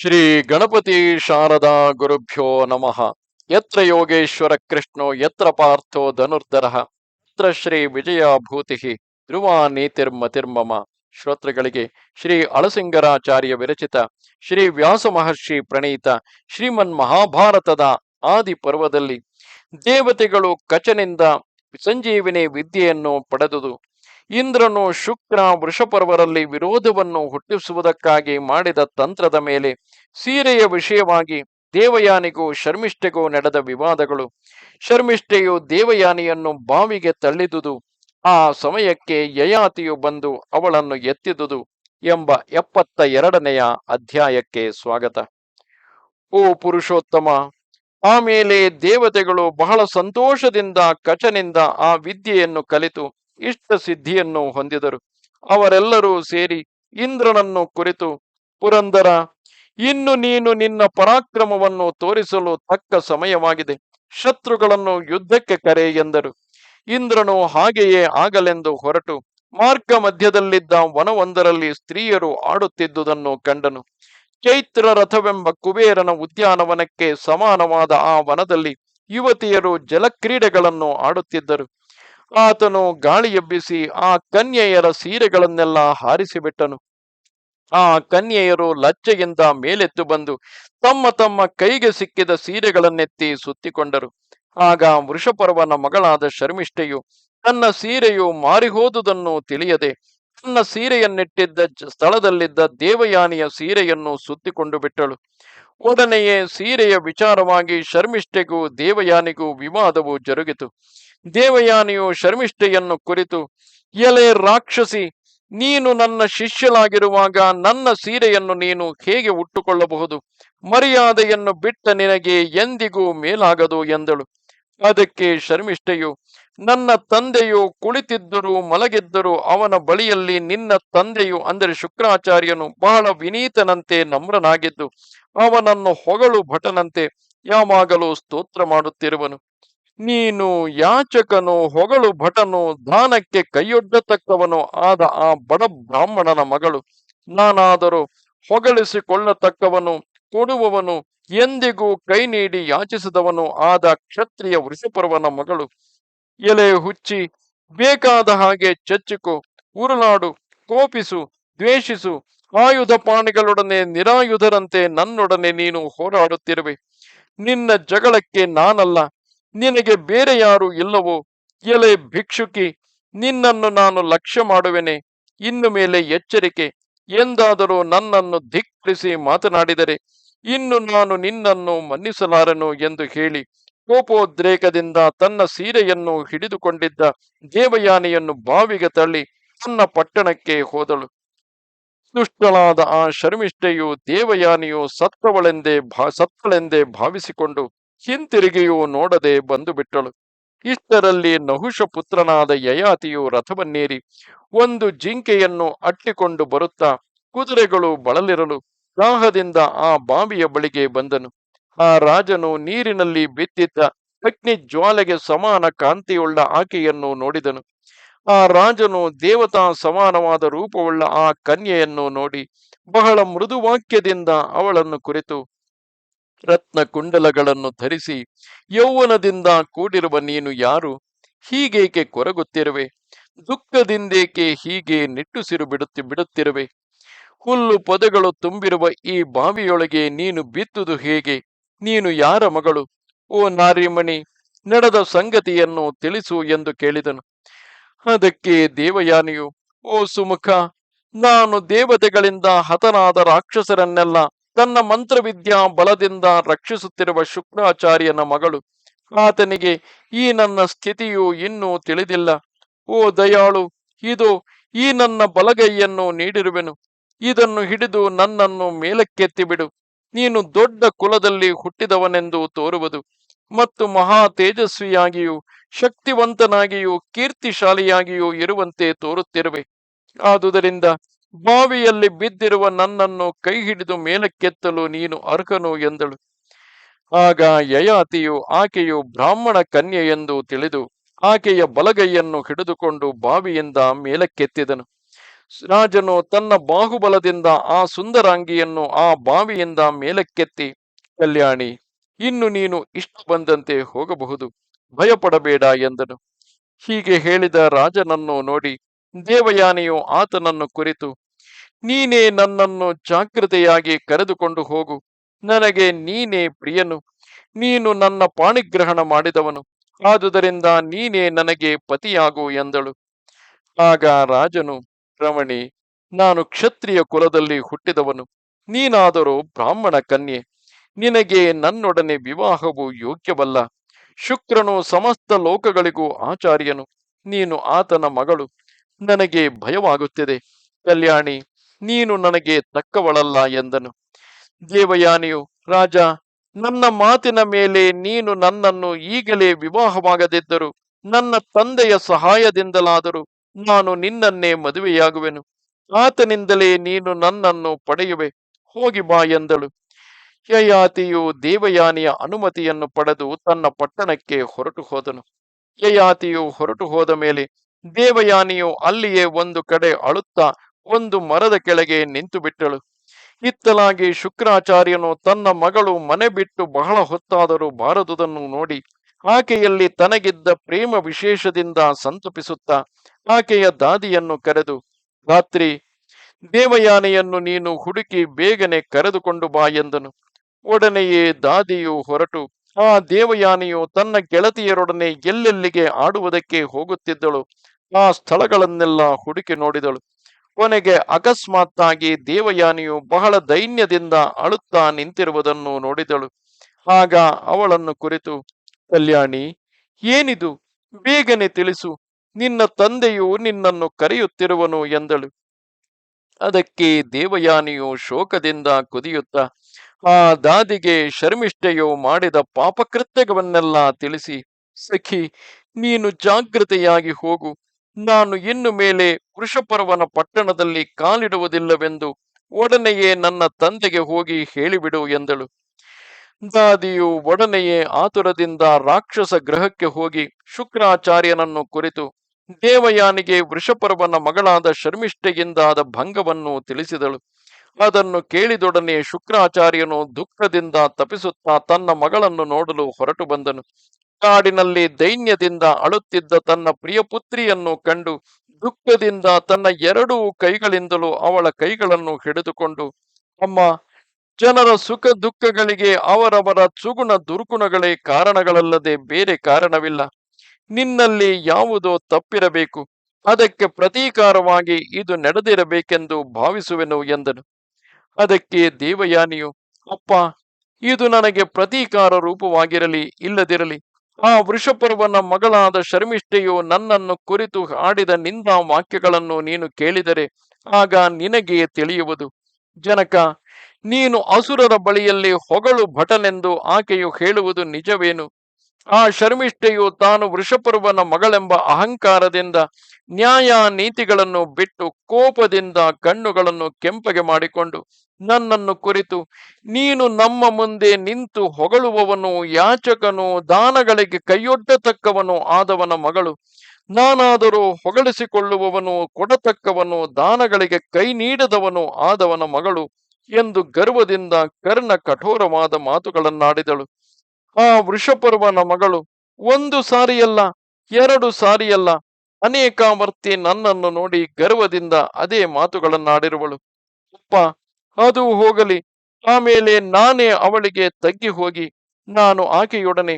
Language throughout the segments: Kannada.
ಶ್ರೀ ಗಣಪತಿ ಶಾರದಾ ಗುರುಭ್ಯೋ ನಮಃ. ಯತ್ರ ಯೋಗೇಶ್ವರ ಕೃಷ್ಣೋ, ಯತ್ರ ಪಾರ್ಥೋ ಧನುರ್ಧರ, ಯತ್ರ ಶ್ರೀ ವಿಜಯ ಭೂತಿ ಧ್ರುವ ನೀತಿರ್ಮತಿರ್ಮಮ ಶ್ರೋತೃಗಳಿಗೆ ಶ್ರೀ ಅಳಸಿಂಗರಾಚಾರ್ಯ ವಿರಚಿತ, ಶ್ರೀ ವ್ಯಾಸ ಮಹರ್ಷಿ ಪ್ರಣೀತ, ಶ್ರೀಮನ್ ಮಹಾಭಾರತದ ಆದಿ ಪರ್ವದಲ್ಲಿ ದೇವತೆಗಳು ಕಚನಿಂದ ಸಂಜೀವಿನಿ ವಿದ್ಯೆಯನ್ನು ಪಡೆದುದು. ಇಂದ್ರನು ಶುಕ್ರ ವೃಷಪರ್ವರಲ್ಲಿ ವಿರೋಧವನ್ನು ಹುಟ್ಟಿಸುವುದಕ್ಕಾಗಿ ಮಾಡಿದ ತಂತ್ರದ ಮೇಲೆ ಸೀರೆಯ ವಿಷಯವಾಗಿ ದೇವಯಾನಿಗೂ ಶರ್ಮಿಷ್ಠೆಗೂ ನಡೆದ ವಿವಾದಗಳು. ಶರ್ಮಿಷ್ಠೆಯು ದೇವಯಾನಿಯನ್ನು ಬಾವಿಗೆ ತಳ್ಳಿದುದು. ಆ ಸಮಯಕ್ಕೆ ಯಯಾತಿಯು ಬಂದು ಅವಳನ್ನು ಎತ್ತಿದುದು ಎಂಬ ಎಪ್ಪತ್ತ ಎರಡನೆಯ ಅಧ್ಯಾಯಕ್ಕೆ ಸ್ವಾಗತ. ಓ ಪುರುಷೋತ್ತಮ ಆಮೇಲೆ ದೇವತೆಗಳು ಬಹಳ ಸಂತೋಷದಿಂದ ಕಚನಿಂದ ಆ ವಿದ್ಯೆಯನ್ನು ಕಲಿತು ಇಷ್ಟ ಸಿದ್ಧಿಯನ್ನು ಹೊಂದಿದರು. ಅವರೆಲ್ಲರೂ ಸೇರಿ ಇಂದ್ರನನ್ನು ಕುರಿತು ಪುರಂದರ, ಇನ್ನು ನೀನು ನಿನ್ನ ಪರಾಕ್ರಮವನ್ನು ತೋರಿಸಲು ತಕ್ಕ ಸಮಯವಾಗಿದೆ. ಶತ್ರುಗಳನ್ನು ಯುದ್ಧಕ್ಕೆ ಕರೆ ಎಂದರು. ಇಂದ್ರನು ಹಾಗೆಯೇ ಆಗಲೆಂದು ಹೊರಟು ಮಾರ್ಗ ಮಧ್ಯದಲ್ಲಿದ್ದ ವನವೊಂದರಲ್ಲಿ ಸ್ತ್ರೀಯರು ಆಡುತ್ತಿದ್ದುದನ್ನು ಕಂಡನು. ಚೈತ್ರ ರಥವೆಂಬ ಕುಬೇರನ ಉದ್ಯಾನವನಕ್ಕೆ ಸಮಾನವಾದ ಆ ವನದಲ್ಲಿ ಯುವತಿಯರು ಜಲಕ್ರೀಡೆಗಳನ್ನು ಆಡುತ್ತಿದ್ದರು. ಆತನು ಗಾಳಿ ಎಬ್ಬಿಸಿ ಆ ಕನ್ಯೆಯರ ಸೀರೆಗಳನ್ನೆಲ್ಲ ಹಾರಿಸಿಬಿಟ್ಟನು. ಆ ಕನ್ಯೆಯರು ಲಜ್ಜೆಯಿಂದ ಮೇಲೆತ್ತು ಬಂದು ತಮ್ಮ ತಮ್ಮ ಕೈಗೆ ಸಿಕ್ಕಿದ ಸೀರೆಗಳನ್ನೆತ್ತಿ ಸುತ್ತಿಕೊಂಡರು. ಆಗ ವೃಷಪರ್ವನ ಮಗಳಾದ ಶರ್ಮಿಷ್ಠೆಯು ತನ್ನ ಸೀರೆಯು ಮಾರಿಹೋದುದನ್ನು ತಿಳಿಯದೆ ತನ್ನ ಸೀರೆಯನ್ನಿಟ್ಟಿದ್ದ ಸ್ಥಳದಲ್ಲಿದ್ದ ದೇವಯಾನಿಯ ಸೀರೆಯನ್ನು ಸುತ್ತಿಕೊಂಡು ಬಿಟ್ಟಳು. ಒಡನೆಯೇ ಸೀರೆಯ ವಿಚಾರವಾಗಿ ಶರ್ಮಿಷ್ಠೆಗೂ ದೇವಯಾನಿಗೂ ವಿವಾದವು ಜರುಗಿತು. ದೇವಯಾನಿಯು ಶರ್ಮಿಷ್ಠೆಯನ್ನು ಕುರಿತು, ಎಲೆ ರಾಕ್ಷಸಿ, ನೀನು ನನ್ನ ಶಿಷ್ಯಲಾಗಿರುವಾಗ ನನ್ನ ಸೀರೆಯನ್ನು ನೀನು ಹೇಗೆ ಉಟ್ಟುಕೊಳ್ಳಬಹುದು? ಮರ್ಯಾದೆಯನ್ನು ಬಿಟ್ಟ ನಿನಗೆ ಎಂದಿಗೂ ಮೇಲಾಗದು ಎಂದಳು. ಅದಕ್ಕೆ ಶರ್ಮಿಷ್ಠೆಯು, ನನ್ನ ತಂದೆಯು ಕುಳಿತಿದ್ದರು ಮಲಗಿದ್ದರು ಅವನ ಬಳಿಯಲ್ಲಿ ನಿನ್ನ ತಂದೆಯು ಅಂದರೆ ಶುಕ್ರಾಚಾರ್ಯನು ಬಹಳ ವಿನೀತನಂತೆ ನಮ್ರನಾಗಿದ್ದು, ಅವನನ್ನು ಹೊಗಳು ಭಟನಂತೆ ಯಾವಾಗಲೂ ಸ್ತೋತ್ರ ಮಾಡುತ್ತಿರುವನು. ನೀನು ಯಾಚಕನು ಹೊಗಳು ಭಟನು ದಾನಕ್ಕೆ ಕೈಯೊಡ್ಡತಕ್ಕವನು ಆದ ಆ ಬಡ ಬ್ರಾಹ್ಮಣನ ಮಗಳು. ನಾನಾದರೂ ಹೊಗಳಿಸಿಕೊಳ್ಳತಕ್ಕವನು, ಕೊಡುವವನು, ಎಂದಿಗೂ ಕೈ ನೀಡಿ ಯಾಚಿಸಿದವನು ಆದ ಕ್ಷತ್ರಿಯ ವೃಷಪರ್ವನ ಮಗಳು. ಎಲೆ ಹುಚ್ಚಿ, ಬೇಕಾದ ಹಾಗೆ ಚಚ್ಚಿಕೊ ಉರುಳಾಡು ಕೋಪಿಸು, ದ್ವೇಷಿಸು, ಆಯುಧ ಪಾಣಿಗಳೊಡನೆ ನಿರಾಯುಧರಂತೆ ನನ್ನೊಡನೆ ನೀನು ಹೋರಾಡುತ್ತಿರುವೆ. ನಿನ್ನ ಜಗಳಕ್ಕೆ ನಾನಲ್ಲ ನಿನಗೆ ಬೇರೆ ಯಾರು ಇಲ್ಲವೋ? ಎಲೆ ಭಿಕ್ಷುಕಿ, ನಿನ್ನನ್ನು ನಾನು ಲಕ್ಷ್ಯ ಮಾಡುವೆನೆ. ಇನ್ನು ಮೇಲೆ ಎಚ್ಚರಿಕೆ. ಎಂದಾದರೂ ನನ್ನನ್ನು ಧಿಕ್ಕರಿಸಿ ಮಾತನಾಡಿದರೆ, ಇನ್ನು ನಾನು ನಿನ್ನನ್ನು ಮನ್ನಿಸಲಾರನು ಎಂದು ಹೇಳಿ, ಕೋಪೋದ್ರೇಕದಿಂದ ತನ್ನ ಸೀರೆಯನ್ನು ಹಿಡಿದುಕೊಂಡಿದ್ದ ದೇವಯಾನಿಯನ್ನು ಬಾವಿಗೆ ತಳ್ಳಿ ತನ್ನ ಪಟ್ಟಣಕ್ಕೆ ಹೋದಳು. ದುಷ್ಟಳಾದ ಆ ಶರ್ಮಿಷ್ಠೆಯು ದೇವಯಾನಿಯು ಸತ್ತವಳೆಂದೇ ಭಾ, ಸತ್ತಳೆಂದೇ ಭಾವಿಸಿಕೊಂಡು ಹಿಂತಿರುಗಿಯೂ ನೋಡದೆ ಬಂದು ಬಿಟ್ಟಳು ಇಷ್ಟರಲ್ಲಿ ನಹುಷ ಪುತ್ರನಾದ ಯಯಾತಿಯು ರಥವನ್ನೇರಿ ಒಂದು ಜಿಂಕೆಯನ್ನು ಅಟ್ಟಿಕೊಂಡು ಬರುತ್ತಾ ಕುದುರೆಗಳು ಬಳಲಿರಲು ದಾಹದಿಂದ ಆ ಬಾವಿಯ ಬಳಿಗೆ ಬಂದನು. ಆ ರಾಜನು ನೀರಿನಲ್ಲಿ ಬಿದ್ದಿದ್ದ ಅಗ್ನಿ ಜ್ವಾಲೆಗೆ ಸಮಾನ ಕಾಂತಿಯುಳ್ಳ ಆಕೆಯನ್ನು ನೋಡಿದನು. ಆ ರಾಜನು ದೇವತಾ ಸಮಾನವಾದ ರೂಪವುಳ್ಳ ಆ ಕನ್ಯೆಯನ್ನು ನೋಡಿ ಬಹಳ ಮೃದುವಾಕ್ಯದಿಂದ ಅವಳನ್ನು ಕುರಿತು ರತ್ನ ಕುಂಡಲಗಳನ್ನು ಧರಿಸಿ ಯೌವನದಿಂದ ಕೂಡಿರುವ ನೀನು ಯಾರು? ಹೀಗೇಕೆ ಕೊರಗುತ್ತಿರುವೆ? ದುಃಖದಿಂದೇಕೆ ಹೀಗೆ ನಿಟ್ಟುಸಿರು ಬಿಡುತ್ತಿ ಬಿಡುತ್ತಿರುವೆ? ಹುಲ್ಲು ಪೊದೆಗಳು ತುಂಬಿರುವ ಈ ಬಾವಿಯೊಳಗೆ ನೀನು ಬಿತ್ತುದು ಹೇಗೆ? ನೀನು ಯಾರ ಮಗಳು? ಓ ನಾರಿಮಣಿ, ನಡೆದ ಸಂಗತಿಯನ್ನು ತಿಳಿಸು ಎಂದು ಕೇಳಿದನು. ಅದಕ್ಕೆ ದೇವಯಾನಿಯು, ಓ ಸುಮುಖ, ನಾನು ದೇವತೆಗಳಿಂದ ಹತನಾದ ರಾಕ್ಷಸರನ್ನೆಲ್ಲ ತನ್ನ ಮಂತ್ರವಿದ್ಯಾ ಬಲದಿಂದ ರಕ್ಷಿಸುತ್ತಿರುವ ಶುಕ್ರಾಚಾರ್ಯನ ಮಗಳು, ಆತನಿಗೆ ಈ ನನ್ನ ಸ್ಥಿತಿಯು ಇನ್ನೂ ತಿಳಿದಿಲ್ಲ. ಓ ದಯಾಳು, ಇದು, ಈ ನನ್ನ ಬಲಗೈಯನ್ನು ನೀಡಿರುವೆನು. ಇದನ್ನು ಹಿಡಿದು ನನ್ನನ್ನು ಮೇಲಕ್ಕೆತ್ತಿ ಬಿಡು ನೀನು ದೊಡ್ಡ ಕುಲದಲ್ಲಿ ಹುಟ್ಟಿದವನೆಂದು ತೋರುವುದು ಮತ್ತು ಮಹಾ ತೇಜಸ್ವಿಯಾಗಿಯೂ, ಶಕ್ತಿವಂತನಾಗಿಯೂ, ಕೀರ್ತಿಶಾಲಿಯಾಗಿಯೂ ಇರುವಂತೆ ತೋರುತ್ತಿರುವೆ. ಆದುದರಿಂದ ಬಾವಿಯಲ್ಲಿ ಬಿದ್ದಿರುವ ನನ್ನನ್ನು ಕೈ ಹಿಡಿದು ಮೇಲಕ್ಕೆತ್ತಲು ನೀನು ಅರ್ಹನು ಎಂದಳು. ಆಗ ಯಯಾತಿಯು ಆಕೆಯು ಬ್ರಾಹ್ಮಣ ಕನ್ಯೆ ಎಂದು ತಿಳಿದು ಆಕೆಯ ಬಲಗೈಯನ್ನು ಹಿಡಿದುಕೊಂಡು ಬಾವಿಯಿಂದ ಮೇಲಕ್ಕೆತ್ತಿದನು. ರಾಜನು ತನ್ನ ಬಾಹುಬಲದಿಂದ ಆ ಸುಂದರಾಂಗಿಯನ್ನು ಆ ಬಾವಿಯಿಂದ ಮೇಲಕ್ಕೆತ್ತಿ, ಕಲ್ಯಾಣಿ, ಇನ್ನು ನೀನು ಇಷ್ಟ ಬಂದಂತೆ ಹೋಗಬಹುದು, ಭಯಪಡಬೇಡ ಎಂದನು. ಹೀಗೆ ಹೇಳಿದ ರಾಜನನ್ನು ನೋಡಿ ದೇವಯಾನಿಯು ಆತನನ್ನು ಕುರಿತು, ನೀನೇ ನನ್ನನ್ನು ಜಾಗೃತೆಯಾಗಿ ಕರೆದುಕೊಂಡು ಹೋಗು. ನನಗೆ ನೀನೇ ಪ್ರಿಯನು. ನೀನು ನನ್ನ ಪಾಣಿಗ್ರಹಣ ಮಾಡಿದವನು. ಆದುದರಿಂದ ನೀನೇ ನನಗೆ ಪತಿಯಾಗು ಎಂದಳು. ಆಗ ರಾಜನು, ರಮಣಿ, ನಾನು ಕ್ಷತ್ರಿಯ ಕುಲದಲ್ಲಿ ಹುಟ್ಟಿದವನು. ನೀನಾದರೂ ಬ್ರಾಹ್ಮಣ ಕನ್ಯೆ. ನಿನಗೆ ನನ್ನೊಡನೆ ವಿವಾಹವು ಯೋಗ್ಯವಲ್ಲ. ಶುಕ್ರನು ಸಮಸ್ತ ಲೋಕಗಳಿಗೂ ಆಚಾರ್ಯನು. ನೀನು ಆತನ ಮಗಳು. ನನಗೆ ಭಯವಾಗುತ್ತಿದೆ. ಕಲ್ಯಾಣಿ, ನೀನು ನನಗೆ ತಕ್ಕವಳಲ್ಲ ಎಂದನು. ದೇವಯಾನಿಯು, ರಾಜ, ನನ್ನ ಮಾತಿನ ಮೇಲೆ ನೀನು ನನ್ನನ್ನು ಈಗಲೇ ವಿವಾಹವಾಗದಿದ್ದರು, ನನ್ನ ತಂದೆಯ ಸಹಾಯದಿಂದಲಾದರೂ ನಾನು ನಿನ್ನನ್ನೇ ಮದುವೆಯಾಗುವೆನು. ಆತನಿಂದಲೇ ನೀನು ನನ್ನನ್ನು ಪಡೆಯುವೆ, ಹೋಗಿ ಬಾ ಎಂದಳು. ಯಯಾತಿಯು ದೇವಯಾನಿಯ ಅನುಮತಿಯನ್ನು ಪಡೆದು ತನ್ನ ಪಟ್ಟಣಕ್ಕೆ ಹೊರಟು ಹೋದನು ಯಯಾತಿಯು ಹೊರಟು ಹೋದ ಮೇಲೆ ದೇವಯಾನಿಯು ಅಲ್ಲಿಯೇ ಒಂದು ಕಡೆ ಅಳುತ್ತಾ ಒಂದು ಮರದ ಕೆಳಗೆ ನಿಂತು ಬಿಟ್ಟಳು. ಇತ್ತಲಾಗಿ ಶುಕ್ರಾಚಾರ್ಯನು ತನ್ನ ಮಗಳು ಮನೆ ಬಿಟ್ಟು ಬಹಳ ಹೊತ್ತಾದರೂ ಬಾರದುದನ್ನು ನೋಡಿ ಆಕೆಯಲ್ಲಿ ತನಗಿದ್ದ ಪ್ರೇಮ ವಿಶೇಷದಿಂದ ಸಂತಪಿಸುತ್ತಾ ಆಕೆಯ ದಾದಿಯನ್ನು ಕರೆದು ರಾತ್ರಿ ದೇವಯಾನೆಯನ್ನು ನೀನು ಹುಡುಕಿ ಬೇಗನೆ ಕರೆದುಕೊಂಡು ಬಾ ಎಂದನು. ಒಡನೆಯೇ ದಾದಿಯು ಹೊರಟು. ಆ ದೇವಯಾನಿಯು ತನ್ನ ಗೆಳತಿಯರೊಡನೆ ಎಲ್ಲೆಲ್ಲಿಗೆ ಆಡುವುದಕ್ಕೆ ಹೋಗುತ್ತಿದ್ದಳು. ಆ ಸ್ಥಳಗಳನ್ನೆಲ್ಲ ಹುಡುಕಿ ನೋಡಿದಳು. ಕೊನೆಗೆ ಅಕಸ್ಮಾತ್ತಾಗಿ ದೇವಯಾನಿಯು ಬಹಳ ದೈನ್ಯದಿಂದ ಅಳುತ್ತಾ ನಿಂತಿರುವುದನ್ನು ನೋಡಿದಳು. ಆಗ ಅವಳನ್ನು ಕುರಿತು, ಕಲ್ಯಾಣಿ, ಏನಿದು? ಬೇಗನೆ ತಿಳಿಸು. ನಿನ್ನ ತಂದೆಯು ನಿನ್ನನ್ನು ಕರೆಯುತ್ತಿರುವನು ಎಂದಳು. ಅದಕ್ಕೆ ದೇವಯಾನಿಯು ಶೋಕದಿಂದ ಕುದಿಯುತ್ತಾ, ಆ ದಾದಿಗೆ ಶರ್ಮಿಷ್ಠೆಯು ಮಾಡಿದ ಪಾಪಕೃತ್ಯವನ್ನೆಲ್ಲ ತಿಳಿಸಿ. ಸಖಿ, ನೀನು ಜಾಗೃತೆಯಾಗಿ ಹೋಗು. ನಾನು ಇನ್ನು ಮೇಲೆ ವೃಷಪರ್ವನ ಪಟ್ಟಣದಲ್ಲಿ ಕಾಲಿಡುವುದಿಲ್ಲವೆಂದು ಒಡನೆಯೇ ನನ್ನ ತಂದೆಗೆ ಹೋಗಿ ಹೇಳಿಬಿಡು ಎಂದಳು. ದಾದಿಯು ಒಡನೆಯೇ ಆತುರದಿಂದ ರಾಕ್ಷಸ ಗ್ರಹಕ್ಕೆ ಹೋಗಿ ಶುಕ್ರಾಚಾರ್ಯನನ್ನು ಕುರಿತು ದೇವಯಾನಿಗೆ ವೃಷಪರ್ವನ ಮಗಳಾದ ಶರ್ಮಿಷ್ಠೆಯಿಂದಾದ ಭಂಗವನ್ನು ತಿಳಿಸಿದಳು. ಅದನ್ನು ಕೇಳಿದೊಡನೆ ಶುಕ್ರಾಚಾರ್ಯನು ದುಃಖದಿಂದ ತಪಿಸುತ್ತಾ ತನ್ನ ಮಗಳನ್ನು ನೋಡಲು ಹೊರಟು ಬಂದನು. ಕಾಡಿನಲ್ಲಿ ದೈನ್ಯದಿಂದ ಅಳುತ್ತಿದ್ದ ತನ್ನ ಪ್ರಿಯ ಪುತ್ರಿಯನ್ನು ಕಂಡು ದುಃಖದಿಂದ ತನ್ನ ಎರಡೂ ಕೈಗಳಿಂದಲೂ ಅವಳ ಕೈಗಳನ್ನು ಹಿಡಿದುಕೊಂಡು, ಅಮ್ಮ, ಜನರ ಸುಖ ದುಃಖಗಳಿಗೆ ಅವರವರ ಸುಗುಣ ದುರ್ಗುಣಗಳೇ ಕಾರಣಗಳಲ್ಲದೆ ಬೇರೆ ಕಾರಣವಿಲ್ಲ. ನಿನ್ನಲ್ಲಿ ಯಾವುದೋ ತಪ್ಪಿರಬೇಕು. ಅದಕ್ಕೆ ಪ್ರತೀಕಾರವಾಗಿ ಇದು ನಡೆದಿರಬೇಕೆಂದು ಭಾವಿಸುವೆನು ಎಂದನು. ಅದಕ್ಕೆ ದೇವಯಾನಿಯು, ಅಪ್ಪ, ಇದು ನನಗೆ ಪ್ರತೀಕಾರ ರೂಪವಾಗಿರಲಿ, ಇಲ್ಲದಿರಲಿ. ಆ ವೃಷಪರ್ವನ ಮಗಳಾದ ಶರ್ಮಿಷ್ಠೆಯು ನನ್ನನ್ನು ಕುರಿತು ಆಡಿದ ನಿಂದ ವಾಕ್ಯಗಳನ್ನು ನೀನು ಕೇಳಿದರೆ ಆಗ ನಿನಗೆ ತಿಳಿಯುವುದು. ಜನಕ, ನೀನು ಅಸುರರ ಬಳಿಯಲ್ಲಿ ಹೊಗಳು ಭಟನೆಂದು ಆಕೆಯು ಹೇಳುವುದು ನಿಜವೇನು? ಆ ಶರ್ಮಿಷ್ಠೆಯು ತಾನು ವೃಷಪರ್ವನ ಮಗಳೆಂಬ ಅಹಂಕಾರದಿಂದ ನ್ಯಾಯ ನೀತಿಗಳನ್ನು ಬಿಟ್ಟು ಕೋಪದಿಂದ ಕಣ್ಣುಗಳನ್ನು ಕೆಂಪಗೆ ಮಾಡಿಕೊಂಡು ನನ್ನನ್ನು ಕುರಿತು. ನೀನು ನಮ್ಮ ಮುಂದೆ ನಿಂತು ಹೊಗಳುವವನು, ಯಾಚಕನು, ದಾನಗಳಿಗೆ ಕೈಯೊಡ್ಡತಕ್ಕವನು ಆದವನ ಮಗಳು. ನಾನಾದರೂ ಹೊಗಳಿಸಿಕೊಳ್ಳುವವನು, ಕೊಡತಕ್ಕವನು, ದಾನಗಳಿಗೆ ಕೈ ನೀಡದವನು ಆದವನ ಮಗಳು ಎಂದು ಗರ್ವದಿಂದ ಕರ್ಣ ಕಠೋರವಾದ ಮಾತುಗಳನ್ನಾಡಿದಳು. ಆ ವೃಷಪರ್ವನ ಮಗಳು, ಒಂದು ಸಾರಿಯಲ್ಲ, ಎರಡು ಸಾರಿಯಲ್ಲ, ಅನೇಕಾವರ್ತಿ ನನ್ನನ್ನು ನೋಡಿ ಗರ್ವದಿಂದ ಅದೇ ಮಾತುಗಳನ್ನಾಡಿರುವಳು. ಅಪ್ಪ ಅದು ಹೋಗಲಿ. ಆಮೇಲೆ ನಾನೇ ಅವಳಿಗೆ ತಗ್ಗಿ ಹೋಗಿ, ನಾನು ಆಕೆಯೊಡನೆ.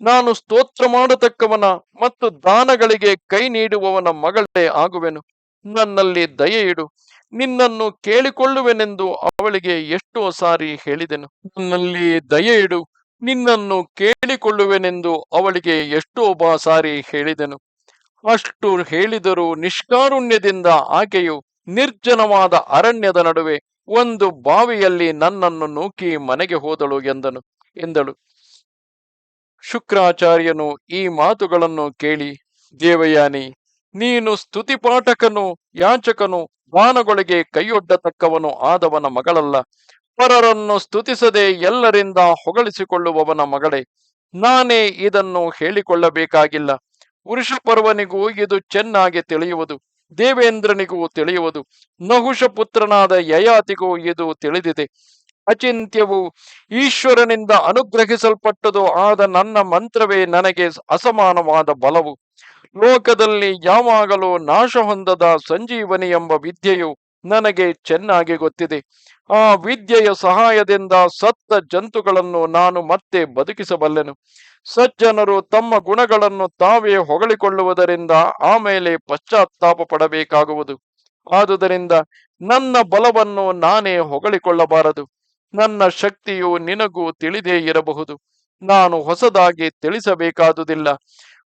ನಾನು ಸ್ತೋತ್ರ ಮಾಡತಕ್ಕವನ ಮತ್ತು ದಾನಗಳಿಗೆ ಕೈ ನೀಡುವವನ ಮಗಳೇ ಆಗುವೆನು. ನನ್ನಲ್ಲಿ ದಯೆಯಿಡು ನಿನ್ನನ್ನು ಕೇಳಿಕೊಳ್ಳುವೆನೆಂದು ಅವಳಿಗೆ ಎಷ್ಟೋ ಸಾರಿ ಹೇಳಿದೆನು. ನನ್ನಲ್ಲಿ ದಯೆ ಇಡು. ನಿನ್ನನ್ನು ಕೇಳಿಕೊಳ್ಳುವೆನೆಂದು ಅವಳಿಗೆ ಎಷ್ಟೋ ಸಾರಿ ಹೇಳಿದೆನು. ಅಷ್ಟು ಹೇಳಿದರೂ ನಿಷ್ಕಾರುಣ್ಯದಿಂದ ಆಕೆಯು ನಿರ್ಜನವಾದ ಅರಣ್ಯದ ನಡುವೆ ಒಂದು ಬಾವಿಯಲ್ಲಿ ನನ್ನನ್ನು ನೂಕಿ ಮನೆಗೆ ಹೋದಳು ಎಂದನು, ಎಂದಳು. ಶುಕ್ರಾಚಾರ್ಯನು ಈ ಮಾತುಗಳನ್ನು ಕೇಳಿ, ದೇವಯಾನಿ, ನೀನು ಸ್ತುತಿಪಾಠಕನು, ಯಾಚಕನು ದಾನಗಳಿಗೆ ಕೈಯೊಡ್ಡತಕ್ಕವನು ಆದವನ ಮಗಳಲ್ಲ. ಪರರನ್ನು ಸ್ತುತಿಸದೆ ಎಲ್ಲರಿಂದ ಹೊಗಳಿಸಿಕೊಳ್ಳುವವನ ಮಗಳೇ, ನಾನೇ ಇದನ್ನು ಹೇಳಿಕೊಳ್ಳಬೇಕಾಗಿಲ್ಲ. ಪುರುಷ ಪರ್ವನಿಗೂ ಇದು ಚೆನ್ನಾಗಿ ತಿಳಿಯುವುದು. ದೇವೇಂದ್ರನಿಗೂ ತಿಳಿಯುವುದು. ನಹುಷ ಪುತ್ರನಾದ ಯಯಾತಿಗೂ ಇದು ತಿಳಿದಿದೆ. ಅಚಿಂತ್ಯವು ಈಶ್ವರನಿಂದ ಅನುಗ್ರಹಿಸಲ್ಪಟ್ಟದು ಆದ ನನ್ನ ಮಂತ್ರವೇ ನನಗೆ ಅಸಮಾನವಾದ ಬಲವು. ಲೋಕದಲ್ಲಿ ಯಾವಾಗಲೂ ನಾಶ ಹೊಂದದ ಸಂಜೀವನಿ ಎಂಬ ವಿದ್ಯೆಯು ನನಗೆ ಚೆನ್ನಾಗಿ ಗೊತ್ತಿದೆ. ಆ ವಿದ್ಯೆಯ ಸಹಾಯದಿಂದ ಸತ್ತ ಜಂತುಗಳನ್ನು ನಾನು ಮತ್ತೆ ಬದುಕಿಸಬಲ್ಲೆನು. ಸಜ್ಜನರು ತಮ್ಮ ಗುಣಗಳನ್ನು ತಾವೇ ಹೊಗಳಿಕೊಳ್ಳುವುದರಿಂದ ಆಮೇಲೆ ಪಶ್ಚಾತ್ತಾಪ ಪಡಬೇಕಾಗುವುದು. ಆದುದರಿಂದ ನನ್ನ ಬಲವನ್ನು ನಾನೇ ಹೊಗಳಿಕೊಳ್ಳಬಾರದು. ನನ್ನ ಶಕ್ತಿಯು ನಿನಗೂ ತಿಳಿದೇ ಇರಬಹುದು. ನಾನು ಹೊಸದಾಗಿ ತಿಳಿಸಬೇಕಾದುದಿಲ್ಲ.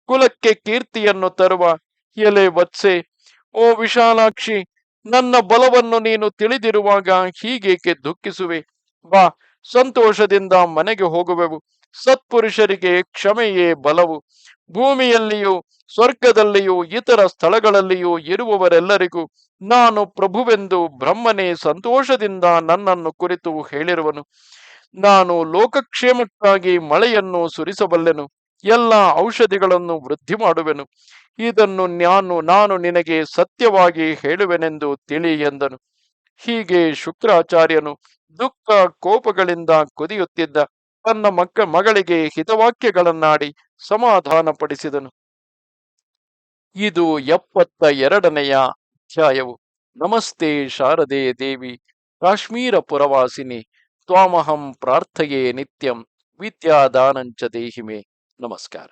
ಕುಲಕ್ಕೆ ಕೀರ್ತಿಯನ್ನು ತರುವ ಎಲೆ ವತ್ಸೆ. ಓ ವಿಶಾಲಾಕ್ಷಿ ನನ್ನ ಬಲವನ್ನು ನೀನು ತಿಳಿದಿರುವಾಗ ಹೀಗೇಕೆ ದುಃಖಿಸುವೆ? ಬಾ, ಸಂತೋಷದಿಂದ ಮನೆಗೆ ಹೋಗುವೆವು. ಸತ್ಪುರುಷರಿಗೆ ಕ್ಷಮೆಯೇ ಬಲವು. ಭೂಮಿಯಲ್ಲಿಯೂ, ಸ್ವರ್ಗದಲ್ಲಿಯೂ, ಇತರ ಸ್ಥಳಗಳಲ್ಲಿಯೂ ಇರುವವರೆಲ್ಲರಿಗೂ ನಾನು ಪ್ರಭುವೆಂದು ಬ್ರಹ್ಮನೇ ಸಂತೋಷದಿಂದ ನನ್ನನ್ನು ಕುರಿತು ಹೇಳಿರುವನು. ನಾನು ಲೋಕಕ್ಷೇಮಕ್ಕಾಗಿ ಮಳೆಯನ್ನು ಸುರಿಸಬಲ್ಲೆನು. ಎಲ್ಲ ಔಷಧಿಗಳನ್ನು ವೃದ್ಧಿ ಮಾಡುವೆನು. ಇದನ್ನು ನಾನು ನಾನು ನಿನಗೆ ಸತ್ಯವಾಗಿ ಹೇಳುವೆನೆಂದು ತಿಳಿ ಎಂದನು. ಹೀಗೆ ಶುಕ್ರಾಚಾರ್ಯನು ದುಃಖ ಕೋಪಗಳಿಂದ ಕುದಿಯುತ್ತಿದ್ದ ತನ್ನ ಮಕ್ಕ, ಮಗಳಿಗೆ ಹಿತವಾಕ್ಯಗಳನ್ನಾಡಿ ಸಮಾಧಾನಪಡಿಸಿದನು. ಇದು ಎಪ್ಪತ್ತ ಎರಡನೆಯ ಅಧ್ಯಾಯವು. ನಮಸ್ತೆ ಶಾರದೆ ದೇವಿ ಕಾಶ್ಮೀರ ಪುರವಾಸಿನಿ ತ್ವಾಮಹಂ ಪ್ರಾರ್ಥಯೇ ನಿತ್ಯಂ, ವಿದ್ಯಾದಾನಂಚ ದೇಹಿಮೆ. नमस्कार